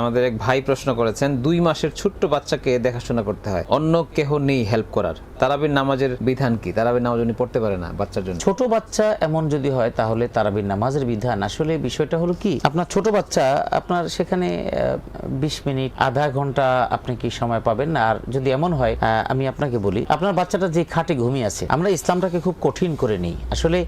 আমাদের এক ভাই প্রশ্ন করেছেন, দুই মাসের ছোট্ট বাচ্চাকে দেখাশোনা করতে হয়। অন্য কেহ নেই হেল্প করার। তারাবির নামাজের বিধান কি? তারাবির নামাজ উনি পড়তে পারে না বাচ্চার জন্য। ছোট বাচ্চা এমন যদি হয়, তাহলে তারাবির নামাজের বিধান। আসলে বিষয়টা হলো কি, আপনার ছোট বাচ্চা, আপনার সেখানে বিশ মিনিট, আধা ঘণ্টা আপনি কি সময় পাবেন না? আর যদি এমন হয় আমি আপনাকে বলি, আপনার বাচ্চাটা যে খাটে ঘুমিয়ে আছে, আমরা ইসলামটাকে খুব কঠিন করে নিই। আসলে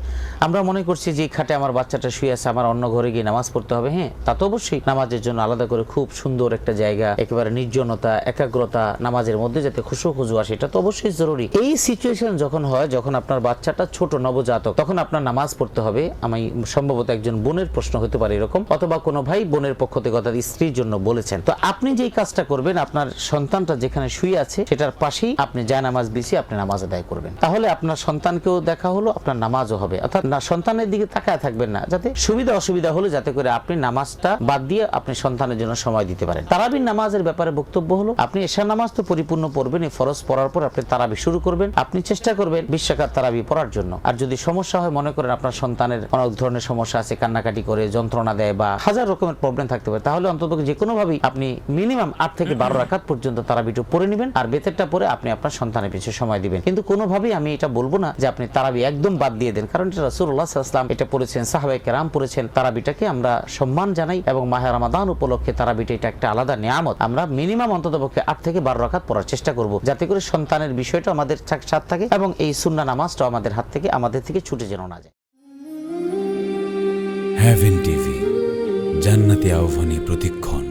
আমরা মনে করছি যে খাটে আমার বাচ্চাটা শুয়ে আছে, আমার অন্য ঘরে গিয়ে নামাজ পড়তে হবে হ্যাঁ? তা তো অবশ্যই নামাজের জন্য আলাদা করে খুব সুন্দর একটা জায়গা, একেবারে নির্জনতা, একাগ্রতা, নামাজের মধ্যে যাতে খুশু খুজু আসে, এটা তো অবশ্যই জরুরি। এই সিচুয়েশন যখন হয়, যখন আপনার বাচ্চাটা ছোট, নবজাতক, তখন আপনার নামাজ পড়তে হবে। আমি সম্ভবত একজন বোনের প্রশ্ন হতে পারে এরকম, অথবা কোনো ভাই বোনের পক্ষ থেকে অর্থাৎ স্ত্রীর জন্য বলেছেন। তো আপনি যেই কাজটা করবেন, আপনার সন্তানটা যেখানে শুয়ে আছে, সেটার পাশেই আপনি যা নামাজ বিছিয়ে আপনি নামাজ আদায় করবেন। তাহলে আপনার সন্তানকেও দেখা হলো, আপনার নামাজও হবে। অর্থাৎ না, সন্তানের দিকে তাকায় থাকবেন না, যাতে সুবিধা অসুবিধা হলে যাতে করে আপনি নামাজটা বাদ দিয়ে আপনি সন্তানের জন্য সময় দিতে পারেন। তারাবির নামাজের ব্যাপারে বক্তব্য হলো, আপনি এশা নামাজ তো পরিপূর্ণ পড়বেন, এই ফরজ পড়ার পর আপনি তারাবি শুরু করবেন, আপনি চেষ্টা করবেন বিশ্বকার তারাবি পড়ার জন্য। আর যদি সমস্যা হয়, মনে করেন আপনার সন্তানের অনেক ধরনের সমস্যা আছে, কান্নাকাটি করে, যন্ত্রণা দেয় বা হাজার রকমের প্রবলেম থাকতে পারে, তাহলে অন্তত যে কোনো ভাবেই আপনি মিনিমাম আট থেকে বারো রাখাত পর্যন্ত তারাবিটু পড়ে নেবেন আর বেতেরটা পরে আপনি আপনার সন্তানের পিছিয়ে সময় দিবেন। কিন্তু কোনোভাবেই আমি এটা বলব না যে আপনি তারাবি একদম বাদ দিয়ে দেন, কারণ এটা আলাইহি ওয়াসাল্লাম এটা পড়েছেন, সাহাবায়ে কেরাম পড়েছেন, তারাবিটাকে আমরা সম্মান জানাই এবং মাহে রমাদান উপলক্ষে তারাবিটা এটা একটা আলাদা নিয়ামত। আমরা মিনিমাম অন্তত পক্ষে আট থেকে বারো রাখাত পড়ার চেষ্টা করব, যাতে করে সন্তানের বিষয়টা আমাদের সাথ থাকে এবং এই সুন্না নামাজটা আমাদের হাত থেকে, আমাদের থেকে ছুটে যেন না যায়। হ্যাভেন টিভি জান্নাতি আহ্বানী প্রতিক্ষণ।